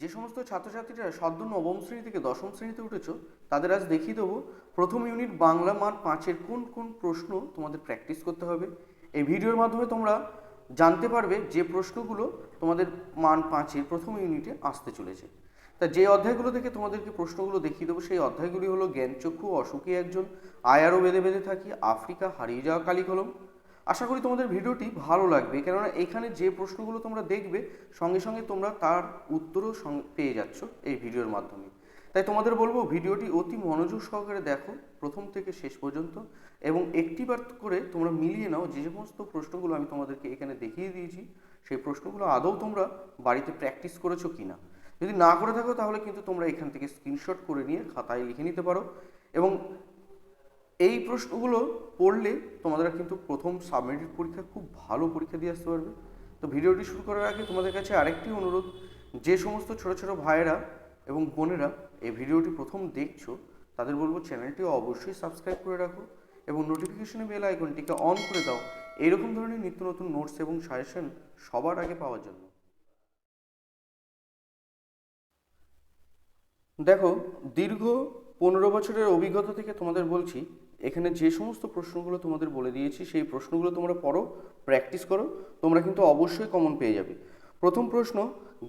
যে সমস্ত ছাত্রছাত্রীরা সদ্য নবম শ্রেণি থেকে দশম শ্রেণীতে উঠেছ, তাদের আজ দেখিয়ে দেবো প্রথম ইউনিট বাংলা মান পাঁচের কোন কোন প্রশ্ন তোমাদের প্র্যাকটিস করতে হবে। এই ভিডিওর মাধ্যমে তোমরা জানতে পারবে যে প্রশ্নগুলো তোমাদের মান পাঁচের প্রথম ইউনিটে আসতে চলেছে। তা যে অধ্যায়গুলো থেকে তোমাদেরকে প্রশ্নগুলো দেখিয়ে দেবো, সেই অধ্যায়গুলি হলো জ্ঞানচক্ষু অসুখী একজন, আয়ারও বেঁধে বেঁধে থাকি, আফ্রিকা হারিয়ে যাওয়া কালিকলম আশা করি তোমাদের ভিডিওটি ভালো লাগবে, কেননা এখানে যে প্রশ্নগুলো তোমরা দেখবে, সঙ্গে সঙ্গে তোমরা তার উত্তরও পেয়ে যাচ্ছ এই ভিডিওর মাধ্যমে। তাই তোমাদের বলব ভিডিওটি অতি মনোযোগ সহকারে দেখো, প্রথম থেকে শেষ পর্যন্ত, এবং একটিবার করে তোমরা মিলিয়ে নাও যে সমস্ত প্রশ্নগুলো আমি তোমাদেরকে এখানে দেখিয়ে দিয়েছি, সেই প্রশ্নগুলো আদৌ তোমরা বাড়িতে প্র্যাকটিস করেছ কি না যদি না করে থাকো তাহলে কিন্তু তোমরা এখান থেকে স্ক্রিনশট করে নিয়ে খাতায় লিখে নিতে পারো, এবং এই প্রশ্নগুলো পড়লে তোমাদের কিন্তু প্রথম সাবমিটেড পরীক্ষা খুব ভালো পরীক্ষা দিয়ে আসতে পারবে। তো ভিডিওটি শুরু করার আগে তোমাদের কাছে আরেকটি অনুরোধ, যে সমস্ত ছোট ছোট ভাইয়েরা এবং বোনেরা এই ভিডিওটি প্রথম দেখছ, তাদের বলব চ্যানেলটি অবশ্যই সাবস্ক্রাইব করে রাখো এবং নোটিফিকেশনে বেল আইকনটিকে অন করে দাও। এরকম ধরনের নিত্য নতুন নোটস এবং সাজেশন সবার আগে পাওয়ার জন্য। দেখো, দীর্ঘ পনেরো বছরের অভিজ্ঞতা থেকে তোমাদের বলছি এখানে যে সমস্ত প্রশ্নগুলো তোমাদের বলে দিয়েছি, সেই প্রশ্নগুলো তোমরা পড়ো প্র্যাকটিস করো, তোমরা কিন্তু অবশ্যই কমন পেয়ে যাবে। প্রথম প্রশ্ন,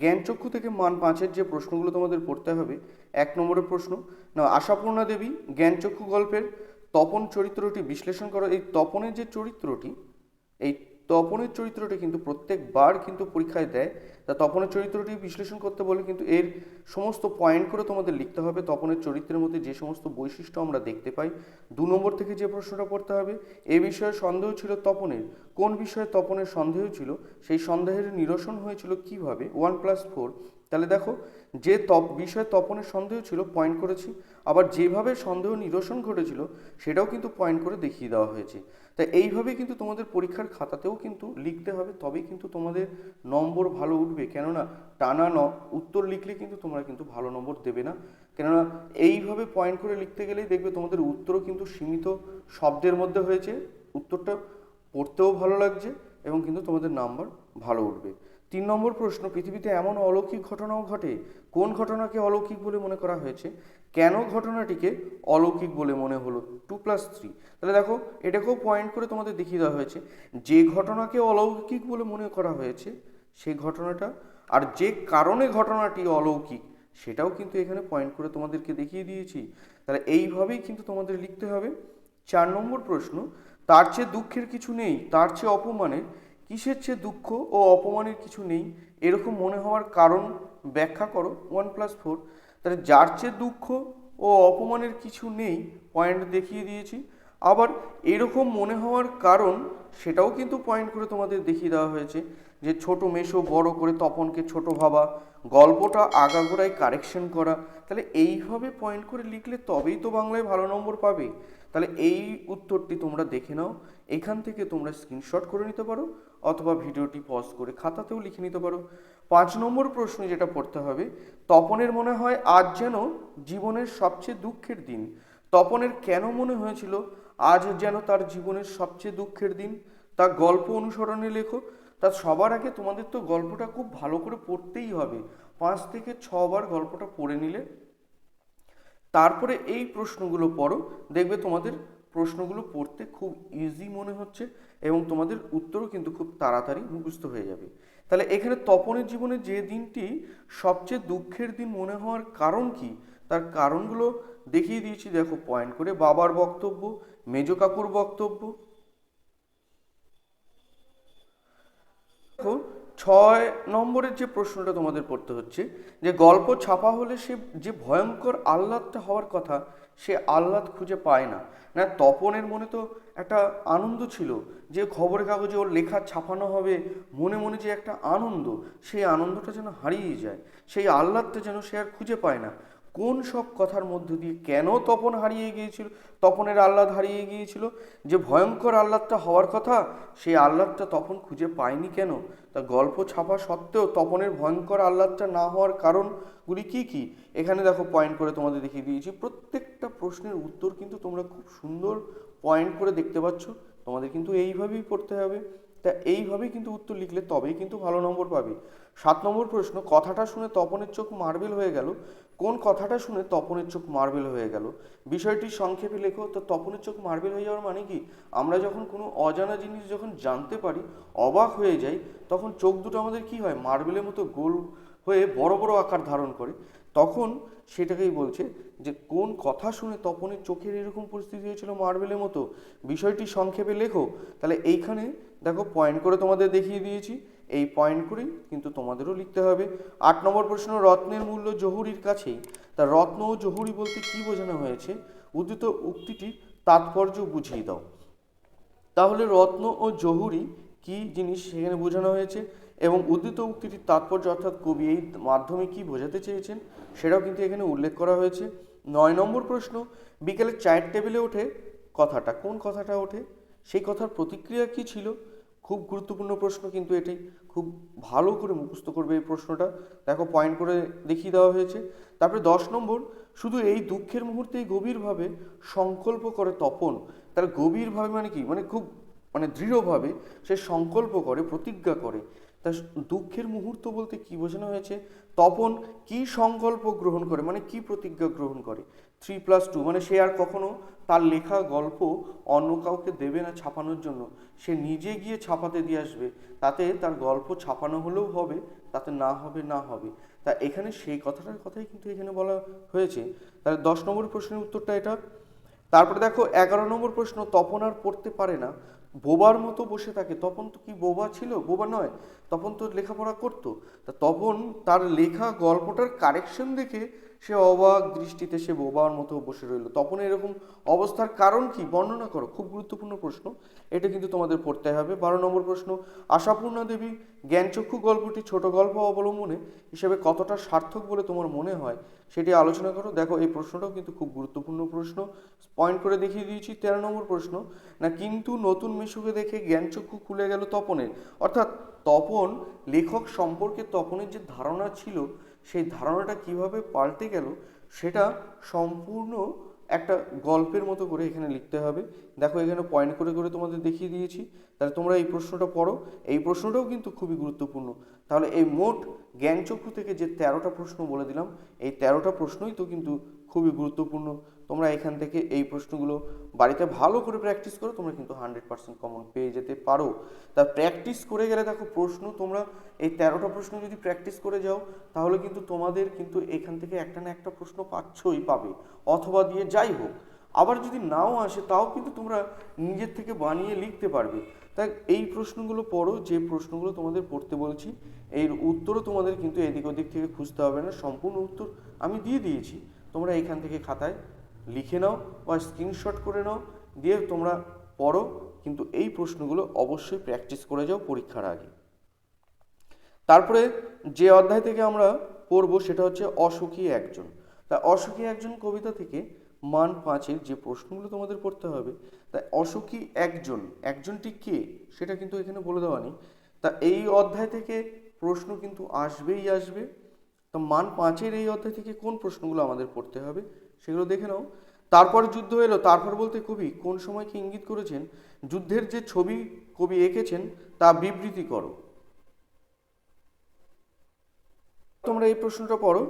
জ্ঞানচক্ষু থেকে মান পাঁচের যে প্রশ্নগুলো তোমাদের পড়তে হবে, এক নম্বরের প্রশ্ন, না, আশাপূর্ণা দেবী, জ্ঞানচক্ষু গল্পের তপন চরিত্রটি বিশ্লেষণ করো। এই তপনের যে চরিত্রটি, এই তপনের চরিত্রটি কিন্তু প্রত্যেকবার কিন্তু পরীক্ষায় দেয় তা তপনের চরিত্রটি বিশ্লেষণ করতে বলে কিন্তু এর সমস্ত পয়েন্ট করে তোমাদের লিখতে হবে। তপনের চরিত্রের মধ্যে যে সমস্ত বৈশিষ্ট্য আমরা দেখতে পাই, দু নম্বর থেকে যে প্রশ্নটা পড়তে হবে, এ বিষয়ে সন্দেহ ছিল তপনের। কোন বিষয়ে তপনের সন্দেহ ছিল? সেই সন্দেহের নিরসন হয়েছিল কীভাবে? ওয়ান প্লাস ফোর তাহলে দেখো, যে তপ বিষয়ে তপনের সন্দেহ ছিল পয়েন্ট করেছি। আবার যেভাবে সন্দেহ নিরসন ঘটেছিল, সেটাও কিন্তু পয়েন্ট করে দেখিয়ে দেওয়া হয়েছে। তাই এইভাবে কিন্তু তোমাদের পরীক্ষার খাতাতেও কিন্তু লিখতে হবে, তবেই কিন্তু তোমাদের নম্বর ভালো উঠবে। কেননা টানা ন, উত্তর লিখলে কিন্তু তোমরা কিন্তু ভালো নম্বর দেবে না। কেননা এইভাবে পয়েন্ট করে লিখতে গেলেই দেখবে তোমাদের উত্তরও কিন্তু সীমিত শব্দের মধ্যে হয়েছে, উত্তরটা পড়তেও ভালো লাগছে এবং কিন্তু তোমাদের নাম্বার ভালো উঠবে। তিন নম্বর প্রশ্ন, পৃথিবীতে এমন অলৌকিক ঘটনাও ঘটে? কোন ঘটনাকে অলৌকিক বলে মনে করা হয়েছে? কেন ঘটনাটিকে অলৌকিক বলে মনে হলো? টু প্লাস থ্রি তাহলে দেখো, এটাকেও পয়েন্ট করে তোমাদের দেখিয়ে দেওয়া হয়েছে। যে ঘটনাকে অলৌকিক বলে মনে করা হয়েছে, সেই ঘটনাটা আর যে কারণে ঘটনাটি অলৌকিক, সেটাও কিন্তু এখানে পয়েন্ট করে তোমাদেরকে দেখিয়ে দিয়েছি। তাহলে এইভাবেই কিন্তু তোমাদের লিখতে হবে। চার নম্বর প্রশ্ন, তার চেয়ে দুঃখের কিছু নেই, তার চেয়ে অপমানের, কিসের চেয়ে দুঃখ ও অপমানের কিছু নেই, এরকম মনে হওয়ার কারণ ব্যাখ্যা করো ওয়ান প্লাস ফোর তাহলে যার চেয়ে দুঃখ ও অপমানের কিছু নেই পয়েন্ট দেখিয়ে দিয়েছি। আবার এরকম মনে হওয়ার কারণ সেটাও কিন্তু পয়েন্ট করে তোমাদের দেখিয়ে দেওয়া হয়েছে যে ছোট মেশো বড় করে তপনকে ছোট ভাবা, গল্পটা আগাগোড়ায় কারেকশন করা। তাহলে এইভাবে পয়েন্ট করে লিখলে তবেই তো বাংলায় ভালো নম্বর পাবে। তাহলে এই উত্তরটি তোমরা দেখে নাও, এখান থেকে তোমরা স্ক্রিনশট করে নিতে পারো, অথবা ভিডিওটি পজ করে খাতাতেও লিখে নিতে পারো। পাঁচ নম্বর প্রশ্ন যেটা পড়তে হবে, তপনের মনে হয় আজ যেন জীবনের সবচেয়ে দুঃখের দিন। তপনের কেন মনে হয়েছিল আজ যেন তার জীবনের সবচেয়ে দুঃখের দিন? তা গল্প অনুসরণে লেখো। তা সবার আগে তোমাদের তো গল্পটা খুব ভালো করে পড়তেই হবে। পাঁচ থেকে ছবার গল্পটা পড়ে নিলে। তারপরে এই প্রশ্নগুলো পড়ো। দেখবে তোমাদের প্রশ্নগুলো পড়তে খুব ইজি মনে হচ্ছে এবং তোমাদের উত্তরও কিন্তু খুব তাড়াতাড়ি মুখস্থ হয়ে যাবে। তাহলে এখানে তপনের জীবনে যে দিনটি সবচেয়ে দুঃখের দিন মনে হওয়ার কারণ কি? তার কারণগুলো দেখিয়ে দিয়েছি। দেখো পয়েন্ট করে বাবার বক্তব্য, মেজ কাকুর বক্তব্য। দেখো, ছয় নম্বরের যে প্রশ্নটা তোমাদের পড়তে হচ্ছে, যে গল্প ছাপা হলে সে যে ভয়ঙ্কর আহ্লাদটা হওয়ার কথা সে আহ্লাদ খুঁজে পায় না। না, তপনের মনে তো একটা আনন্দ ছিল যে খবরের কাগজে ওর লেখা ছাপানো হবে। মনে মনে যে একটা আনন্দ, সেই আনন্দটা যেন হারিয়ে যায়। সেই আহ্লাদটা যেন সে আর খুঁজে পায় না। কোন সব কথার মধ্য দিয়ে কেন তপন হারিয়ে গিয়েছিল, তপনের আহ্লাদ হারিয়ে গিয়েছিল? যে ভয়ঙ্কর আহ্লাদটা হওয়ার কথা, সেই আহ্লাদটা তপন খুঁজে পায়নি কেন? তা গল্প ছাপা সত্ত্বেও তপনের ভয়ঙ্কর আহ্লাদটা না হওয়ার কারণগুলি কি কি? এখানে দেখো পয়েন্ট করে তোমাদের দেখিয়ে দিয়েছি। প্রত্যেকটা প্রশ্নের উত্তর কিন্তু তোমরা খুব সুন্দর পয়েন্ট করে দেখতে পাচ্ছ। তোমাদের কিন্তু এইভাবেই পড়তে হবে। তা এইভাবেই কিন্তু উত্তর লিখলে তবেই কিন্তু ভালো নম্বর পাবে। সাত নম্বর প্রশ্ন, কথাটা শুনে তপনের চোখ মার্বেল হয়ে গেল। কোন কথাটা শুনে তপনের চোখ মার্বেল হয়ে গেল? বিষয়টি সংক্ষেপে লেখো, তো তপনের চোখ মার্বেল হয়ে যাওয়ার মানে কি? আমরা যখন কোনো অজানা জিনিস যখন জানতে পারি, অবাক হয়ে যাই, তখন চোখ দুটো আমাদের কি হয়? মার্বেলের মতো গোল হয়ে বড় বড় আকার ধারণ করে। তখন সেটাকেই বলছে যে, কোন কথা শুনে তপনের চোখের এরকম পরিস্থিতি হয়েছিল মার্বেলের মতো? বিষয়টি সংক্ষেপে লেখো, তাহলে এইখানে দেখো পয়েন্ট করে তোমাদের দেখিয়ে দিয়েছি। এই পয়েন্ট করেই কিন্তু তোমাদেরও লিখতে হবে। আট নম্বর প্রশ্ন, রত্নের মূল্য জহুরির কাছেই। তা রত্ন ও জহুরি বলতে কি বোঝানো হয়েছে? উদ্ধৃত উক্তিটির তাৎপর্য বুঝিয়ে দাও। তাহলে রত্ন ও জহুরি কি জিনিস সেখানে বোঝানো হয়েছে? এবং উদ্ধৃত উক্তিটির তাৎপর্য অর্থাৎ কবি এই মাধ্যমে কি বোঝাতে চেয়েছেন? সেটাও কিন্তু এখানে উল্লেখ করা হয়েছে। নয় নম্বর প্রশ্ন, বিকেলে চায়ের টেবিলে ওঠে কথাটা, কোন কথাটা ওঠে? সেই কথার প্রতিক্রিয়া কি ছিল? খুব গুরুত্বপূর্ণ প্রশ্ন, কিন্তু এটি খুব ভালো করে মুখস্থ করবে এই প্রশ্নটা। দেখো পয়েন্ট করে দেখিয়ে দেওয়া হয়েছে। তারপরে দশ নম্বর, শুধু এই দুঃখের মুহূর্তেই গভীরভাবে সংকল্প করে তপন। তার গভীরভাবে মানে কি? মানে খুব মানে দৃঢ়ভাবে সে সংকল্প করে, প্রতিজ্ঞা করে। তা দুঃখের মুহূর্ত বলতে কি বোঝানো হয়েছে? তপন কি সংকল্প গ্রহণ করে? মানে কি প্রতিজ্ঞা গ্রহণ করে? থ্রি প্লাস টু মানে সে আর কখনো তার লেখা গল্প অন্য কাউকে দেবে না ছাপানোর জন্য। সে নিজে গিয়ে ছাপাতে দিয়ে আসবে। তাতে তার গল্প ছাপানো হলেও হবে, তাতে না হবে না হবে। তা এখানে সেই কথাটার কথাই কিন্তু এখানে বলা হয়েছে। তাহলে দশ নম্বর প্রশ্নের উত্তরটা এটা। তারপরে দেখো, এগারো নম্বর প্রশ্ন, তপন আর পড়তে পারে না। বোবার মতো বসে থাকে। তপন তো কি বোবা ছিল? বোবা নয়। তপন তো লেখাপড়া করতো। তা তপন তার লেখা গল্পটার কারেকশন দেখে সে অবাক দৃষ্টিতে সে বোবার মতো বসে রইল। তপন এরকম অবস্থার কারণ কি বর্ণনা করো? খুব গুরুত্বপূর্ণ প্রশ্ন। এটা কিন্তু তোমাদের পড়তে হবে। বারো নম্বর প্রশ্ন, আশাপূর্ণা দেবী জ্ঞানচক্ষু গল্পটি ছোট গল্প অবলম্বনে হিসেবে কতটা সার্থক বলে তোমার মনে হয় সেটি আলোচনা করো। দেখো, এই প্রশ্নটাও কিন্তু খুব গুরুত্বপূর্ণ প্রশ্ন। পয়েন্ট করে দেখিয়ে দিয়েছি। তেরো নম্বর প্রশ্ন, না কিন্তু নতুন মিশুকে দেখে জ্ঞানচক্ষু খুলে গেল তপনের। অর্থাৎ তপন লেখক সম্পর্কে তপনের যে ধারণা ছিল সেই ধারণাটা কীভাবে পাল্টে গেল, সেটা সম্পূর্ণ একটা গল্পের মতো করে এখানে লিখতে হবে। দেখো এখানে পয়েন্ট করে করে তোমাদের দেখিয়ে দিয়েছি। তাহলে তোমরা এই প্রশ্নটা পড়ো। এই প্রশ্নটাও কিন্তু খুবই গুরুত্বপূর্ণ। তাহলে এই মোট জ্ঞানচক্ষু থেকে যে তেরোটা প্রশ্ন বলে দিলাম, এই তেরোটা প্রশ্নই তো কিন্তু খুবই গুরুত্বপূর্ণ। তোমরা এখান থেকে এই প্রশ্নগুলো বাড়িতে ভালো করে প্র্যাকটিস করো, তোমরা কিন্তু হান্ড্রেড পার্সেন্ট কমন পেয়ে যেতে পারো। তা প্র্যাকটিস করে গেলে দেখো প্রশ্ন, তোমরা এই তেরোটা প্রশ্ন যদি প্র্যাকটিস করে যাও, তাহলে কিন্তু তোমাদের কিন্তু এখান থেকে একটা না একটা প্রশ্ন পাচ্ছই পাবে। অথবা দিয়ে যাই হোক, আবার যদি নাও আসে, তাও কিন্তু তোমরা নিজের থেকে বানিয়ে লিখতে পারবে। তাই এই প্রশ্নগুলো পড়ো, যে প্রশ্নগুলো তোমাদের পড়তে বলছি, এর উত্তরও তোমাদের কিন্তু এদিক ওদিক থেকে খুঁজতে হবে না, সম্পূর্ণ উত্তর আমি দিয়ে দিয়েছি। তোমরা এখান থেকে খাতায় লিখে নাও বা স্ক্রিনশট করে নাও, দিয়ে তোমরা পড়ো, কিন্তু এই প্রশ্নগুলো অবশ্যই প্র্যাকটিস করে যাও পরীক্ষার আগে। তারপরে যে অধ্যায় থেকে আমরা পড়ব সেটা হচ্ছে অসুখী একজন। তা অসুখী একজন কবিতা থেকে মান পাঁচের যে প্রশ্নগুলো তোমাদের পড়তে হবে, তা অসুখী একজন, একজনটি কে সেটা কিন্তু এখানে বলে দেওয়া নেই। তা এই অধ্যায় থেকে প্রশ্ন কিন্তু আসবেই আসবে। তো মান পাঁচের এই অধ্যায় থেকে কোন প্রশ্নগুলো আমাদের পড়তে হবে সেগুলো দেখে নাও। তারপর যুদ্ধ এলো, তারপর বলতে কবি কোন সময়কে ইঙ্গিত করেছেন? যুদ্ধের যে ছবি কবি এঁকেছেন তা বিবৃতি করো। তোমরা এই প্রশ্নটা পড়ো।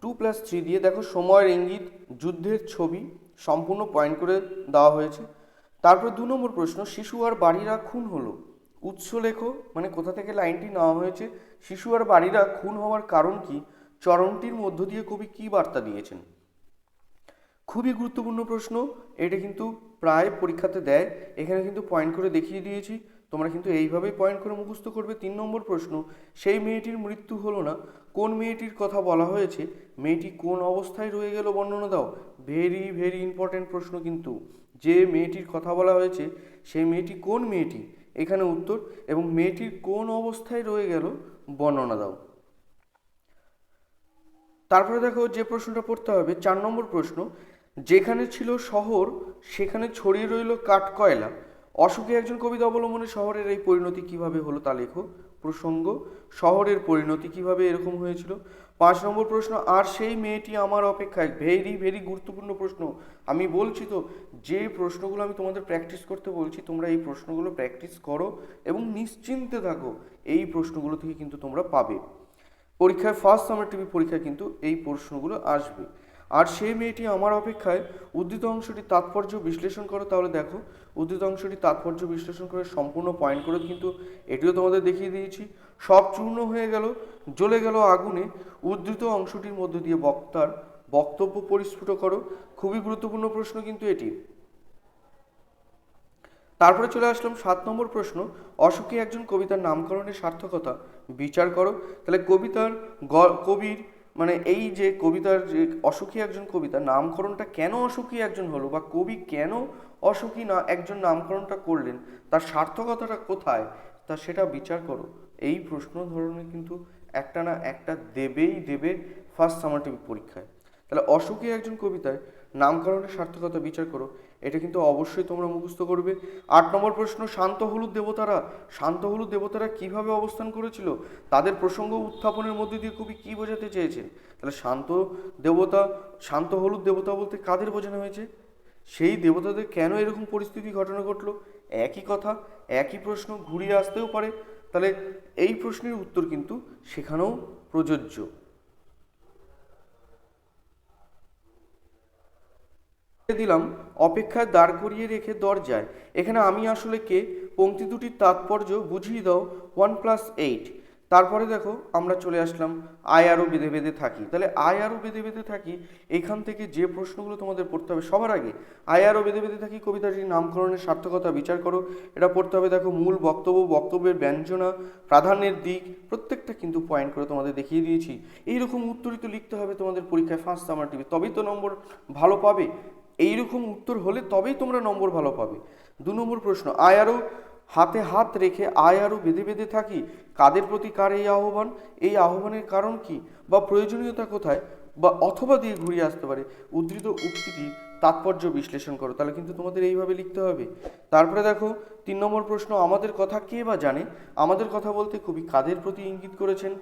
টু প্লাস থ্রি দিয়ে দেখো, সময়ের ইঙ্গিত, যুদ্ধের ছবি সম্পূর্ণ পয়েন্ট করে দেওয়া হয়েছে। তারপর দু নম্বর প্রশ্ন, শিশু আর বাড়িরা খুন হলো। উৎস লেখো মানে কোথা থেকে লাইনটি নেওয়া হয়েছে? শিশু আর বাড়িরা খুন হওয়ার কারণ কি? চরণটির মধ্য দিয়ে কবি কী বার্তা দিয়েছেন? খুবই গুরুত্বপূর্ণ প্রশ্ন। এটা কিন্তু প্রায় পরীক্ষাতে দেয়। এখানে কিন্তু পয়েন্ট করে দেখিয়ে দিয়েছি। তোমরা কিন্তু এইভাবেই পয়েন্ট করে মুখস্থ করবে। তিন নম্বর প্রশ্ন, সেই মেয়েটির মৃত্যু হলো না। কোন মেয়েটির কথা বলা হয়েছে? মেয়েটি কোন অবস্থায় রয়ে গেল বর্ণনা দাও। ভেরি ভেরি ইম্পর্ট্যান্ট প্রশ্ন কিন্তু। যে মেয়েটির কথা বলা হয়েছে, সেই মেয়েটি কোন মেয়েটি? এখানে উত্তর, এবং মেয়েটির কোন অবস্থায় রয়ে গেল বর্ণনা দাও। তারপরে দেখো যে প্রশ্নটা পড়তে হবে, চার নম্বর প্রশ্ন, যেখানে ছিল শহর, সেখানে ছড়িয়ে রইল কাঠ কয়লা। অসুখী একজন কবিতা অবলম্বনে শহরের এই পরিণতি কীভাবে হলো তা লেখো। প্রসঙ্গ, শহরের পরিণতি কীভাবে এরকম হয়েছিল? পাঁচ নম্বর প্রশ্ন, আর সেই মেয়েটি আমার অপেক্ষায়? ভেরি ভেরি গুরুত্বপূর্ণ প্রশ্ন। আমি বলছি তো, যে প্রশ্নগুলো আমি তোমাদের প্র্যাকটিস করতে বলছি, তোমরা এই প্রশ্নগুলো প্র্যাকটিস করো এবং নিশ্চিন্তে থাকো, এই প্রশ্নগুলো থেকে কিন্তু তোমরা পাবে। পরীক্ষায় ফার্স্ট সামার টিভি পরীক্ষায় কিন্তু এই প্রশ্নগুলো আসবে। আর সেই মেয়েটি আমার অপেক্ষায় উদ্ধৃত অংশটি তাৎপর্য বিশ্লেষণ করো তাহলে দেখো। উদ্ধৃত অংশটি তাৎপর্য বিশ্লেষণ করে সম্পূর্ণ পয়েন্ট করে কিন্তু এটিও তোমাদের দেখিয়ে দিয়েছি। সব চূর্ণ হয়ে গেল, জ্বলে গেল আগুনে। উদ্ধৃত অংশটির মধ্য দিয়ে বক্তার বক্তব্য পরিস্ফুট করো। খুবই গুরুত্বপূর্ণ প্রশ্ন কিন্তু এটি। তারপরে চলে আসলাম সাত নম্বর প্রশ্ন। অসুখী একজন কবিতার নামকরণের সার্থকতা বিচার করো। তাহলে কবিতার কবির মানে এই যে কবিতার যে অসুখী একজন কবিতা, নামকরণটা কেন অসুখী একজন হলো বা কবি কেন অসুখী না একজন নামকরণটা করলেন, তার সার্থকতাটা কোথায়, তা সেটা বিচার করো। এই প্রশ্ন ধরনের কিন্তু একটা না একটা দেবেই দেবে ফার্স্ট সামারটিভ পরীক্ষায়। তাহলে অসুখী একজন কবিতায় নামকরণের সার্থকতা বিচার করো। এটা কিন্তু অবশ্যই তোমরা মুখস্থ করবে। আট নম্বর প্রশ্ন, শান্ত হলুদ দেবতারা, শান্ত হলুদ দেবতারা কীভাবে অবস্থান করেছিল? তাদের প্রসঙ্গ উত্থাপনের মধ্যে দিয়ে কবি কি বোঝাতে চেয়েছেন? তাহলে শান্ত দেবতা, শান্ত হলুদ দেবতা বলতে কাদের বোঝানো হয়েছে? সেই দেবতাদের কেন এরকম পরিস্থিতি, ঘটনা ঘটলো? একই কথা, একই প্রশ্ন ঘুরিয়ে আসতেও পারে। তাহলে এই প্রশ্নের উত্তর কিন্তু সেখানেও প্রযোজ্য। দিলাম, অপেক্ষায় দাঁড় করিয়ে রেখে দরজায়। এখানে আমি আসলে কে? পঙ্ক্তি দুটির তাৎপর্য বুঝিয়ে দাও ওয়ান প্লাস এইট তারপরে দেখো, আমরা চলে আসলাম, আয় আরও বেঁধে বেঁধে থাকি। তাহলে আয় আরও বেঁধে বেঁধে থাকি, এখান থেকে যে প্রশ্নগুলো তোমাদের পড়তে হবে সবার আগে। আয় আরও বেঁধে বেঁধে থাকি কবিতাটির নামকরণের সার্থকতা বিচার করো। এটা পড়তে হবে দেখো মূল বক্তব্য, বক্তব্যের ব্যঞ্জনা, প্রাধান্যের দিক, প্রত্যেকটা কিন্তু পয়েন্ট করে তোমাদের দেখিয়ে দিয়েছি। এইরকম উত্তরই তো লিখতে হবে তোমাদের পরীক্ষায় ফার্স্ট সামার টিভি। তবেই তো নম্বর ভালো পাবে। এইরকম উত্তর হলে তবেই তোমরা নম্বর ভালো পাবে। দু নম্বর প্রশ্ন, আয় আরও হাতে হাত রেখে আয় আরও বেঁধে বেঁধে থাকি, কাদের প্রতি কার এই আহ্বান? এই আহ্বানের কারণ কি? বা প্রয়োজনীয়তা কোথায়? বা অথবা দিয়ে ঘুরিয়ে আসতে পারে। উদ্ধৃত উক্তিটি তাৎপর্য বিশ্লেষণ করো। তাহলে কিন্তু তোমাদের এইভাবে লিখতে হবে। তারপরে দেখো, তিন নম্বর প্রশ্ন, আমাদের কথা কে বা জানে? আমাদের কথা বলতে কবি কাদের প্রতি ইঙ্গিত করেছেন?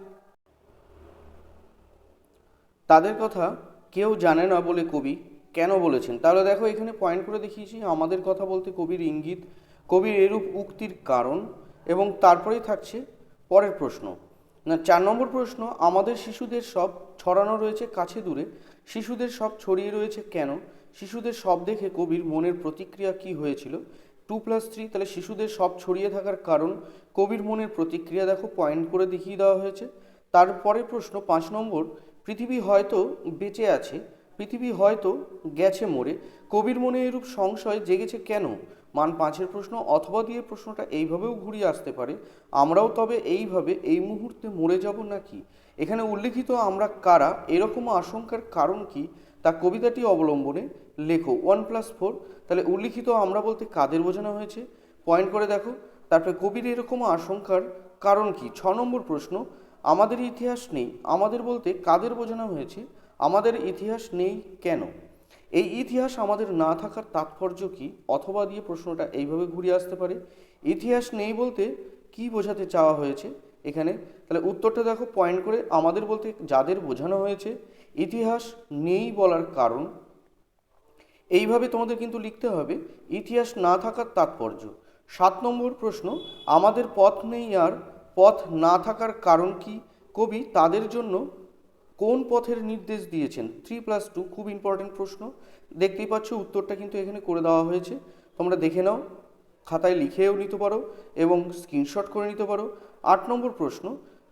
তাদের কথা কেউ জানে না বলে কবি কেন বলেছেন? তাহলে দেখো, এখানে পয়েন্ট করে দেখিয়েছি, আমাদের কথা বলতে কবির ইঙ্গিত, কবির এরূপ উক্তির কারণ এবং তারপরেই থাকছে পরের প্রশ্ন। না, চার নম্বর প্রশ্ন, আমাদের শিশুদের সব ছড়ানো রয়েছে কাছে দূরে, শিশুদের সব ছড়িয়ে রয়েছে কেন? শিশুদের সব দেখে কবির মনের প্রতিক্রিয়া কি হয়েছিল? টু প্লাস থ্রি তাহলে শিশুদের সব ছড়িয়ে থাকার কারণ, কবির মনের প্রতিক্রিয়া দেখো পয়েন্ট করে দেখিয়ে দেওয়া হয়েছে। তারপরে প্রশ্ন, পাঁচ নম্বর, পৃথিবী হয়তো বেঁচে আছে পৃথিবী হয়তো গেছে মরে। কবির মনে এরূপ সংশয় জেগেছে কেন? মান পাঁচের প্রশ্ন অথবা দিয়ে প্রশ্নটা এইভাবেও ঘুরিয়ে আসতে পারে, আমরাও তবে এইভাবে এই মুহূর্তে মরে যাব নাকি? এখানে উল্লেখিত আমরা কারা, এরকম আশঙ্কার কারণ কি, তা কবিতাটি অবলম্বনে লেখো। ওয়ান প্লাস ফোর, তাহলে উল্লিখিত আমরা বলতে কাদের বোঝানো হয়েছে? পয়েন্ট করে দেখো। তারপরে কবির এরকম আশঙ্কার কারণ কি? ছ নম্বর প্রশ্ন, আমাদের ইতিহাস নেই। আমাদের বলতে কাদের বোঝানো হয়েছে? আমাদের ইতিহাস নেই কেন? এই ইতিহাস আমাদের না থাকার তাৎপর্য কি? অথবা দিয়ে প্রশ্নটা এইভাবে ঘুরিয়ে আসতে পারে। ইতিহাস নেই বলতে কি বোঝাতে চাওয়া হয়েছে? এখানে তাহলে উত্তরটা দেখো পয়েন্ট করে আমাদের বলতে যাদের বোঝানো হয়েছে, ইতিহাস নেই বলার কারণ। এইভাবে তোমাদের কিন্তু লিখতে হবে, ইতিহাস না থাকার তাৎপর্য। সাত নম্বর প্রশ্ন, আমাদের পথ নেই আর পথ না থাকার কারণ কি? কবি তাদের জন্য কোন পথের নির্দেশ দিয়েছেন? থ্রি প্লাস টু খুব ইম্পর্টেন্ট প্রশ্ন। দেখতেই পাচ্ছ, উত্তরটা কিন্তু এখানে করে দেওয়া হয়েছে। তোমরা দেখে নাও, খাতায় লিখেও নিতে পারো এবং স্ক্রিনশট করে নিতে পারো। আট নম্বর প্রশ্ন,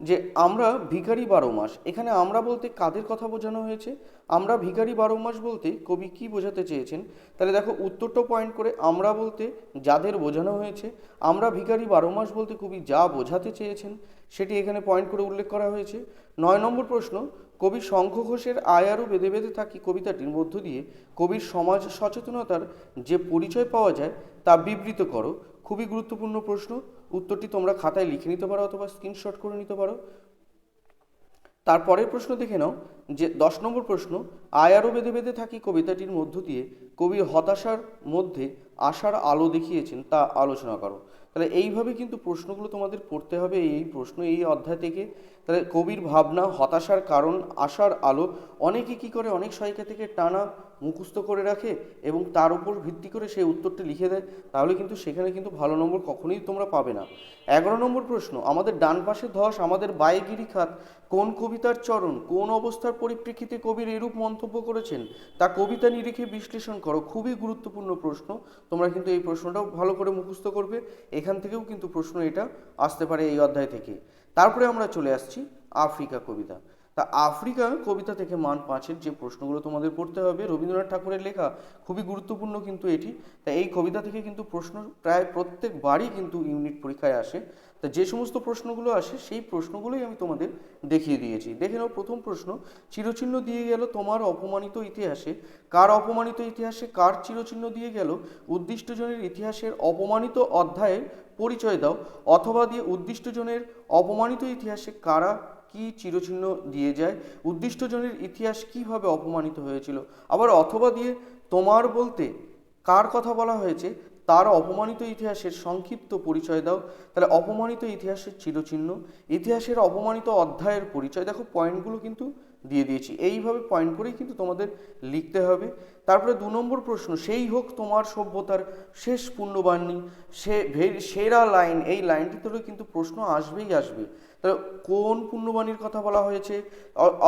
যে আমরা ভিখারি বারো মাস, এখানে আমরা বলতে কাদের কথা বোঝানো হয়েছে? আমরা ভিখারি বারো মাস বলতে কবি কি বোঝাতে চেয়েছেন? তাহলে দেখো উত্তরটা পয়েন্ট করে আমরা বলতে যাদের বোঝানো হয়েছে, আমরা ভিখারি বারো মাস বলতে কবি যা বোঝাতে চেয়েছেন, সেটি এখানে পয়েন্ট করে উল্লেখ করা হয়েছে। নয় নম্বর প্রশ্ন কবি শঙ্খ ঘোষের আয়ারও বেঁধে বেঁধে থাকি কবিতাটির মধ্য দিয়ে, কবির সমাজ সচেতনতার যে পরিচয় পাওয়া যায় তা বিবৃত করো। খুবই গুরুত্বপূর্ণ প্রশ্ন। উত্তরটি তোমরা খাতায় লিখে নিতে পারো অথবা স্ক্রিনশট করে নিতে পারো। তারপরের প্রশ্ন দেখে নাও, যে দশ নম্বর প্রশ্ন আয়ারও বেঁধে বেঁধে থাকি কবিতাটির মধ্য দিয়ে কবি হতাশার মধ্যে আশার আলো দেখিয়েছেন তা আলোচনা করো। তাহলে এইভাবে কিন্তু প্রশ্নগুলো তোমাদের পড়তে হবে এই প্রশ্ন এই অধ্যায় থেকে। তাহলে কবির ভাবনা হতাশার কারণ আশার আলো অনেকে কি করে অনেক সহায়িকা থেকে টানা মুখস্থ করে রাখে এবং তার উপর ভিত্তি করে সেই উত্তরটি লিখে দেয়, তাহলে কিন্তু সেখানে কিন্তু ভালো নম্বর কখনোই তোমরা পাবে না। এগারো নম্বর প্রশ্ন, আমাদের ডান পাশে ধস, আমাদের বায়ে গিরিখাত কোন কবিতার চরণ, কোন অবস্থার পরিপ্রেক্ষিতে কবির এরূপ মন্তব্য করেছেন, তা কবিতা নিরিখে বিশ্লেষণ করো, খুবই গুরুত্বপূর্ণ প্রশ্ন, তোমরা কিন্তু এই প্রশ্নটাও ভালো করে মুখস্থ করবে, এখান থেকেও কিন্তু প্রশ্ন এটা আসতে পারে এই অধ্যায় থেকে। তারপরে আমরা চলে আসছি আফ্রিকা কবিতা তা আফ্রিকা কবিতা থেকে মান পাঁচের যে প্রশ্নগুলো তোমাদের পড়তে হবে, রবীন্দ্রনাথ ঠাকুরের লেখা খুবই গুরুত্বপূর্ণ কিন্তু এটি। তা এই কবিতা থেকে কিন্তু প্রশ্ন প্রায় প্রত্যেকবারই কিন্তু ইউনিট পরীক্ষায় আসে। তা যে সমস্ত প্রশ্নগুলো আসে, সেই প্রশ্নগুলোই আমি তোমাদের দেখিয়ে দিয়েছি। দেখে নাও প্রথম প্রশ্ন, চিরচিহ্ন দিয়ে গেল তোমার অপমানিত ইতিহাসে। কার অপমানিত ইতিহাসে কার চিরচিহ্ন দিয়ে গেল? উদ্দিষ্টজনের ইতিহাসের অপমানিত অধ্যায়ের পরিচয় দাও। অথবা দিয়ে উদ্দিষ্টজনের অপমানিত ইতিহাসে কারা কি চিরচিহ্ন দিয়ে যায়? উদ্দিষ্টজনের ইতিহাস কীভাবে অপমানিত হয়েছিল? আবার অথবা দিয়ে তোমার বলতে কার কথা বলা হয়েছে? তার অপমানিত ইতিহাসের সংক্ষিপ্ত পরিচয় দাও। তাহলে অপমানিত ইতিহাসের চিরচিহ্ন, ইতিহাসের অপমানিত অধ্যায়ের পরিচয়, দেখো পয়েন্টগুলো কিন্তু দিয়ে দিয়েছি। এইভাবে পয়েন্ট করেই কিন্তু তোমাদের লিখতে হবে। তারপরে দু নম্বর প্রশ্ন, সেই হোক তোমার সভ্যতার শেষ পুণ্যবাণী সে সেরা লাইন, এই লাইনটি থেকে কিন্তু প্রশ্ন আসবেই আসবে। তাহলে কোন পুণ্যবাণীর কথা বলা হয়েছে?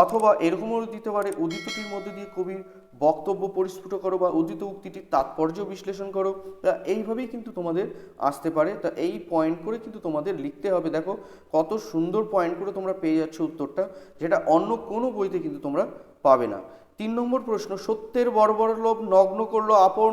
অথবা এরকমও দিতে পারে, উদিতটির মধ্যে দিয়ে কবির বক্তব্য পরিস্ফুট করো বা উদিত উক্তিটির তাৎপর্য বিশ্লেষণ করো। তা এইভাবেই কিন্তু তোমাদের আসতে পারে। তা এই পয়েন্ট করে কিন্তু তোমাদের লিখতে হবে। দেখো, কত সুন্দর পয়েন্ট করে তোমরা পেয়ে যাচ্ছ উত্তরটা, যেটা অন্য কোনো বইতে কিন্তু তোমরা পাবে না। তিন নম্বর প্রশ্ন, সত্যের বর্বর লোভ নগ্ন করল আপন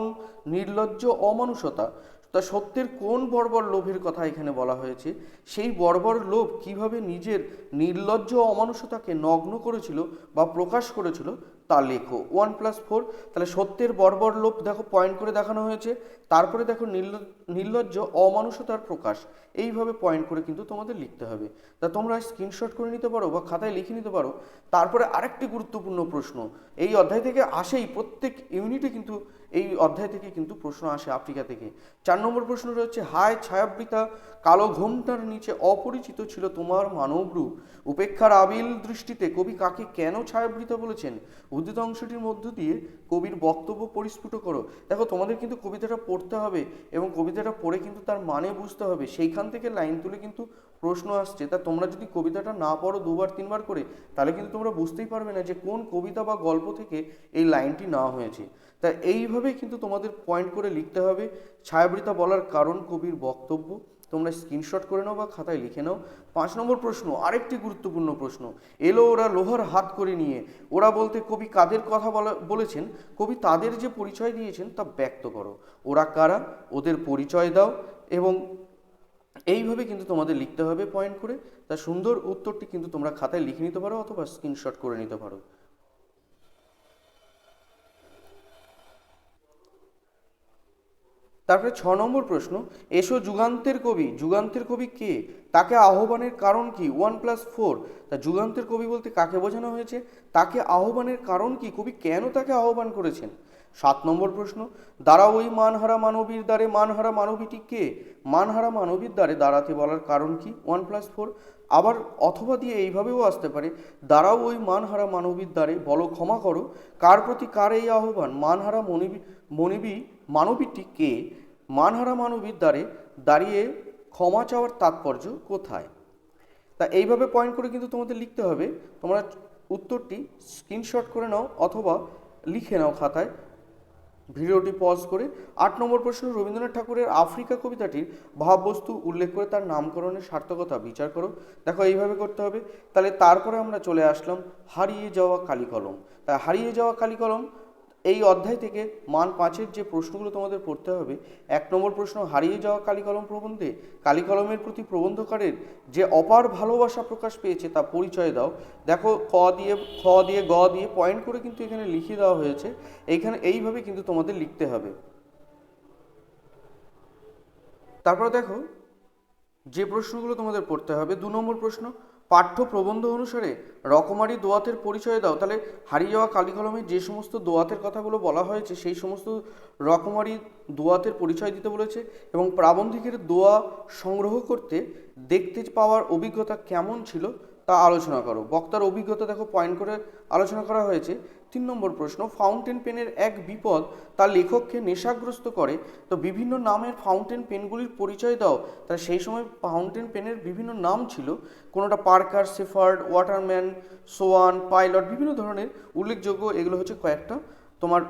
নির্লজ্জ অমানুষতা। তা সত্যের কোন বর্বর লোভের কথা এখানে বলা হয়েছে? সেই বর্বর লোভ কীভাবে নিজের নির্লজ্জ অমানুষতাকে নগ্ন করেছিল বা প্রকাশ করেছিল তা লেখো। One plus four. তাহলে সত্যের বর্বর লোভ দেখো, পয়েন্ট করে দেখানো হয়েছে। তারপরে দেখো নির্ল- নির্লজ্জ অমানুষতার প্রকাশ। এইভাবে পয়েন্ট করে কিন্তু তোমাদের লিখতে হবে। তা তোমরা স্ক্রিনশট করে নিতে পারো বা খাতায় লিখে নিতে পারো। তারপরে আরেকটি গুরুত্বপূর্ণ প্রশ্ন। এই অধ্যায় থেকে আসেই প্রত্যেক ইউনিটে কিন্তু এই অধ্যায় থেকে কিন্তু প্রশ্ন আসে আফ্রিকা থেকে। চার নম্বর প্রশ্নটা হচ্ছে হায় ছায়াবৃতা, কালো ঘোমটার নিচে অপরিচিত ছিল তোমার মানবরূপ উপেক্ষার আবিল দৃষ্টিতে কবি কাকে কেন ছায়াবৃতা বলেছেন? উদ্ধৃত অংশটির মধ্য দিয়ে কবির বক্তব্য পরিস্ফুট করো। দেখো, তোমাদের কিন্তু কবিতাটা পড়তে হবে এবং কবিতাটা পড়ে কিন্তু তার মানে বুঝতে হবে। সেইখান থেকে লাইন তুলে কিন্তু প্রশ্ন আসছে, তা তোমরা যদি কবিতাটা না পড়ো দুবার, তিনবার করে, তাহলে কিন্তু তোমরা বুঝতেই পারবে না যে কোন কবিতা বা গল্প থেকে এই লাইনটি নেওয়া হয়েছে। তা এইভাবেই কিন্তু তোমাদের পয়েন্ট করে লিখতে হবে। ছায়াবৃতা বলার কারণ কবির বক্তব্য। তোমরা স্ক্রিনশট করে নাও বা খাতায় লিখে নাও। পাঁচ নম্বর প্রশ্ন, আরেকটি গুরুত্বপূর্ণ প্রশ্ন। এলো ওরা লোহার হাত করে নিয়ে। ওরা বলতে, কবি কাদের কথা বলা, বলেছেন? কবি তাদের যে পরিচয় দিয়েছেন, তা ব্যক্ত করো। ওরা কারা? ওদের পরিচয় দাও এবং এইভাবে কিন্তু তোমাদের লিখতে হবে পয়েন্ট করে। তার সুন্দর উত্তরটি কিন্তু তোমরা খাতায় লিখে নিতে পারো অথবা স্ক্রিনশট করে নিতে পারো। তারপরে ছ নম্বর প্রশ্ন, এসো যুগান্তের কবি। যুগান্তের কবি কে? তাকে আহ্বানের কারণ কি? ওয়ান প্লাস ফোর তা যুগান্তের কবি বলতে কাকে বোঝানো হয়েছে? তাকে আহ্বানের কারণ কি? কবি কেন তাকে আহ্বান করেছেন? সাত নম্বর প্রশ্ন, দ্বারা ওই মানহারা মানবীর দ্বারে মানহারা মানবীটি কে? মানহারা মানবীর দ্বারে দাঁড়াতে বলার কারণ কি? ওয়ান প্লাস ফোর আবার অথবা দিয়ে এইভাবেও আসতে পারে দাঁড়াও ওই মানহারা মানবীর দ্বারে বলো ক্ষমা করো। কার প্রতি কার এই আহ্বান? মানহারা মনিবী মনিবী মানবীটি কে? মানহারা মানবীর দ্বারে দাঁড়িয়ে ক্ষমা চাওয়ার তাৎপর্য কোথায়? তা এইভাবে পয়েন্ট করে কিন্তু তোমাদের লিখতে হবে। তোমরা উত্তরটি স্ক্রিনশট করে নাও অথবা লিখে নাও খাতায়। ভিডিওটি পজ করে আট নম্বর প্রশ্ন, রবীন্দ্রনাথ ঠাকুরের আফ্রিকা কবিতাটির ভাববস্তু উল্লেখ করে তার নামকরণের সার্থকতা বিচার করো। দেখো, এইভাবে করতে হবে। তাহলে তারপরে আমরা চলে আসলাম হারিয়ে যাওয়া কালিকলম। তাই হারিয়ে যাওয়া কালিকলম এই অধ্যায় থেকে মান পাঁচের যে প্রশ্নগুলো তোমাদের পড়তে হবে, এক নম্বর প্রশ্ন, হারিয়ে যাওয়া কালিকলম প্রবন্ধে কালিকলমের প্রতি প্রবন্ধকারের যে অপার ভালোবাসা প্রকাশ পেয়েছে তা পরিচয় দাও। দেখো, ক দিয়ে, খ দিয়ে, গ দিয়ে পয়েন্ট করে কিন্তু এখানে লিখে দেওয়া হয়েছে। এইখানে এইভাবে কিন্তু তোমাদের লিখতে হবে। তারপরে দেখো, যে প্রশ্নগুলো তোমাদের পড়তে হবে, দু নম্বর প্রশ্ন পাঠ্য প্রবন্ধ অনুসারে রকমারি দোয়াতের পরিচয় দাও। তাহলে হারিয়ে যাওয়া কালিকলমে যে সমস্ত দোয়াতের কথাগুলো বলা হয়েছে, সেই সমস্ত রকমারি দোয়াতের পরিচয় দিতে বলেছে এবং প্রাবন্ধিকের দোয়া সংগ্রহ করতে দেখতে পাওয়ার অভিজ্ঞতা কেমন ছিল তা আলোচনা করো। বক্তার অভিজ্ঞতা দেখো পয়েন্ট করে আলোচনা করা হয়েছে। তিন নম্বর প্রশ্ন ফাউন্টেন পেনের এক বিপদ তার লেখককে নেশাগ্রস্ত করে। তো বিভিন্ন নামের ফাউন্টেন পেনগুলির পরিচয় দাও। তা সেই সময় ফাউন্টেন পেনের বিভিন্ন নাম ছিল। কোনোটা Parker Sheaffer Waterman, Swan, Pilot, বিভিন্ন ধরনের উল্লেখযোগ্য এগুলো হচ্ছে কয়েকটা তোমার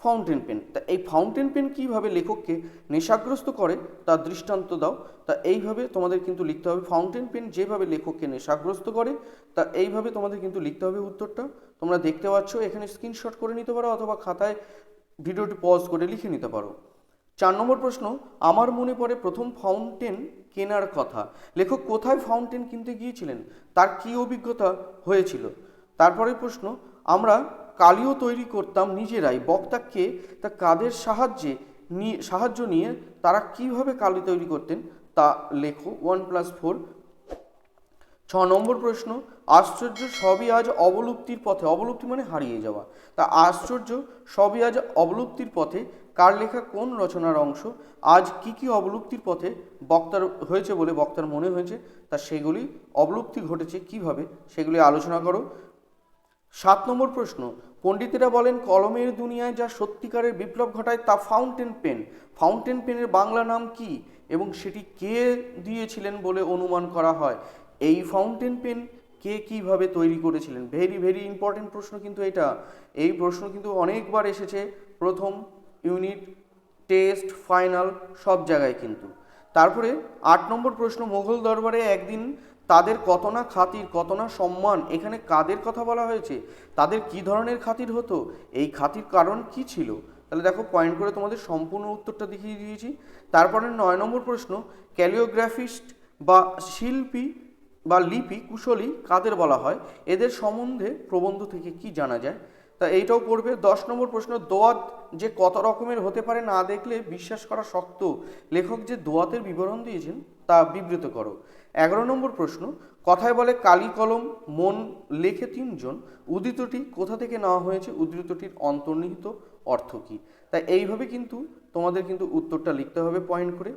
ফাউন্টেন পেন তা এই ফাউন্টেন পেন কীভাবে লেখককে নেশাগ্রস্ত করে তার দৃষ্টান্ত দাও। তা এইভাবে তোমাদের কিন্তু লিখতে হবে। ফাউন্টেন পেন যেভাবে লেখককে নেশাগ্রস্ত করে, তা এইভাবে তোমাদের কিন্তু লিখতে হবে উত্তরটা। তোমরা দেখতে পাচ্ছ, এখানে স্ক্রিনশট করে নিতে পারো অথবা খাতায় ভিডিওটি পজ করে লিখে নিতে পারো। চার নম্বর প্রশ্ন, আমার মনে পড়ে প্রথম ফাউন্টেন কেনার কথা। লেখক কোথায় ফাউন্টেন কিনতে গিয়েছিলেন? তার কী অভিজ্ঞতা হয়েছিল? তারপরে প্রশ্ন, আমরা কালিও তৈরি করতাম নিজেরাই, বক্তাকে তা কাদের সাহায্যে নিয়ে সাহায্য নিয়ে তারা কীভাবে কালি তৈরি করতেন? তা লেখো ওয়ান প্লাস ফোর ছ নম্বর প্রশ্ন, আশ্চর্য সবই আজ অবলুপ্তির পথে, অবলুপ্তি মানে হারিয়ে যাওয়া। তা আশ্চর্য সবই আজ অবলুপ্তির পথে, কার লেখা কোন রচনার অংশ, আজ কি কি অবলুপ্তির পথে বক্তার হয়েছে বলে বক্তার মনে হয়েছে, তা সেগুলি অবলুপ্তি ঘটেছে কীভাবে, সেগুলি আলোচনা করো। সাত নম্বর প্রশ্ন, পণ্ডিতেরা বলেন, কলমের দুনিয়ায় যা সত্যিকারের বিপ্লব ঘটায় তা ফাউন্টেন পেন। ফাউন্টেন পেনের বাংলা নাম কি এবং সেটি কে দিয়েছিলেন বলে অনুমান করা হয়? এই ফাউন্টেন পেন কে কীভাবে তৈরি করেছিলেন? ভেরি ভেরি ইম্পর্টেন্ট প্রশ্ন কিন্তু এটা। এই প্রশ্ন কিন্তু অনেকবার এসেছে প্রথম ইউনিট টেস্ট ফাইনাল সব জায়গায় কিন্তু। তারপরে আট নম্বর প্রশ্ন মোগল দরবারে একদিন তাদের কত না খাতির, কত না সম্মান, এখানে কাদের কথা বলা হয়েছে? তাদের কি ধরনের খাতির হতো? এই খাতির কারণ কি ছিল? তাহলে দেখো পয়েন্ট করে তোমাদের সম্পূর্ণ উত্তরটা দেখিয়ে দিয়েছি। তারপরে নয় নম্বর প্রশ্ন ক্যালিওগ্রাফিস্ট বা শিল্পী বা লিপি কুশলী কাদের বলা হয়? এদের সম্বন্ধে প্রবন্ধ থেকে কি জানা যায়? তা এইটাও পড়বে। দশ নম্বর প্রশ্ন, দোয়াত যে কত রকমের হতে পারে না দেখলে বিশ্বাস করা শক্ত। লেখক যে দোয়াতের বিবরণ দিয়েছেন, তা বিবৃত করো। এগারো নম্বর প্রশ্ন, কথায় বলে কালি কলম, মন লেখে তিনজন, উদ্ধৃতটি কোথা থেকে নেওয়া হয়েছে? উদ্ধৃতটির অন্তর্নিহিত অর্থ কী? তাই এইভাবে কিন্তু তোমাদের কিন্তু উত্তরটা লিখতে হবে পয়েন্ট করে।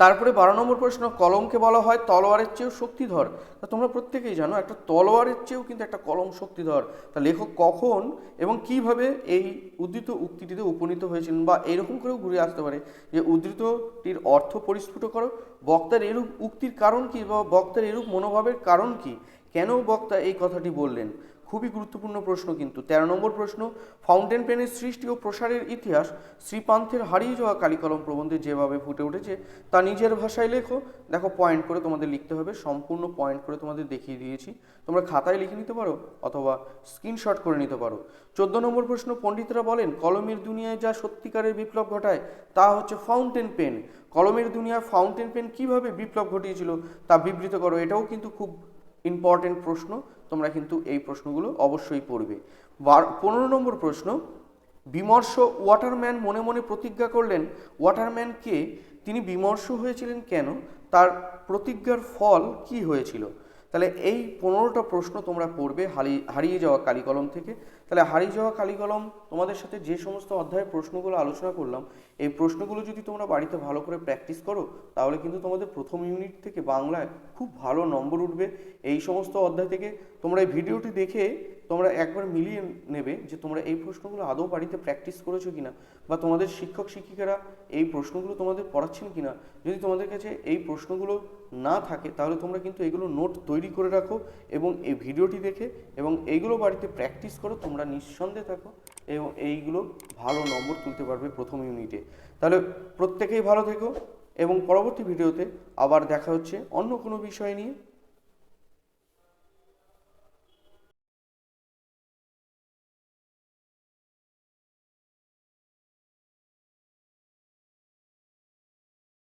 তারপরে বারো নম্বর প্রশ্ন, কলমকে বলা হয় তলোয়ারের চেয়েও শক্তিধর। তা তোমরা প্রত্যেকেই জানো, একটা তলোয়ারের চেয়েও কিন্তু একটা কলম শক্তিধর। তা লেখক কখন এবং কীভাবে এই উদ্ধৃত উক্তিটিতে উপনীত হয়েছিলেন বা এরকম করেও ঘুরে আসতে পারে যে উদ্ধৃতটির অর্থ পরিস্ফুট করো, বক্তার এরূপ উক্তির কারণ কি বা বক্তার এরূপ মনোভাবের কারণ কি? কেন বক্তা এই কথাটি বললেন? খুবই গুরুত্বপূর্ণ প্রশ্ন কিন্তু। তেরো নম্বর প্রশ্ন, ফাউন্টেন পেনের সৃষ্টি ও প্রসারের ইতিহাস শ্রীপান্থের হারিয়ে যাওয়া কালিকলম প্রবন্ধে যেভাবে ফুটে উঠেছে, তা নিজের ভাষায় লেখো। দেখো পয়েন্ট করে তোমাদের লিখতে হবে, সম্পূর্ণ পয়েন্ট করে তোমাদের দেখিয়ে দিয়েছি। তোমরা খাতায় লিখে নিতে পারো অথবা স্ক্রিনশট করে নিতে পারো। চোদ্দ নম্বর প্রশ্ন, পণ্ডিতরা বলেন, কলমের দুনিয়ায় যা সত্যিকারের বিপ্লব ঘটায়, তা হচ্ছে ফাউন্টেন পেন। কলমের দুনিয়ায় ফাউন্টেন পেন কীভাবে বিপ্লব ঘটিয়েছিল তা বিবৃত করো, এটাও কিন্তু খুব ইম্পর্টেন্ট প্রশ্ন। তোমরা কিন্তু এই প্রশ্নগুলো অবশ্যই পড়বে। পনেরো নম্বর প্রশ্ন, বিমর্ষ ওয়াটারম্যান মনে মনে প্রতিজ্ঞা করলেন ওয়াটারম্যানকে তিনি বিমর্ষ হয়েছিলেন কেন? তার প্রতিজ্ঞার ফল কি হয়েছিল? তাহলে এই পনেরোটা প্রশ্ন তোমরা পড়বে, হারিয়ে হারিয়ে যাওয়া কালিকলম থেকে। তাহলে হারিয়ে যাওয়া কালিকলম তোমাদের সাথে যে সমস্ত অধ্যায়ের প্রশ্নগুলো আলোচনা করলাম, এই প্রশ্নগুলো যদি তোমরা বাড়িতে ভালো করে প্র্যাকটিস করো, তাহলে কিন্তু তোমাদের প্রথম ইউনিট থেকে বাংলায় খুব ভালো নম্বর উঠবে। এই সমস্ত অধ্যায় থেকে তোমরা এই ভিডিওটি দেখে তোমরা একবার মিলিয়ে নেবে যে তোমরা এই প্রশ্নগুলো আদৌ বাড়িতে প্র্যাকটিস করেছ কিনা বা তোমাদের শিক্ষক শিক্ষিকারা এই প্রশ্নগুলো তোমাদের পড়াচ্ছেন কিনা। যদি তোমাদের কাছে এই প্রশ্নগুলো না থাকে, তাহলে তোমরা কিন্তু এগুলো নোট তৈরি করে রাখো এবং এই ভিডিওটি দেখে এবং এইগুলো বাড়িতে প্র্যাকটিস করো, তোমরা নিঃসন্দেহে থাকো এবং এইগুলো ভালো নম্বর তুলতে পারবে প্রথম ইউনিটে তাহলে প্রত্যেকেই ভালো থেকো এবং পরবর্তী ভিডিওতে আবার দেখা হচ্ছে অন্য কোনো বিষয় নিয়ে।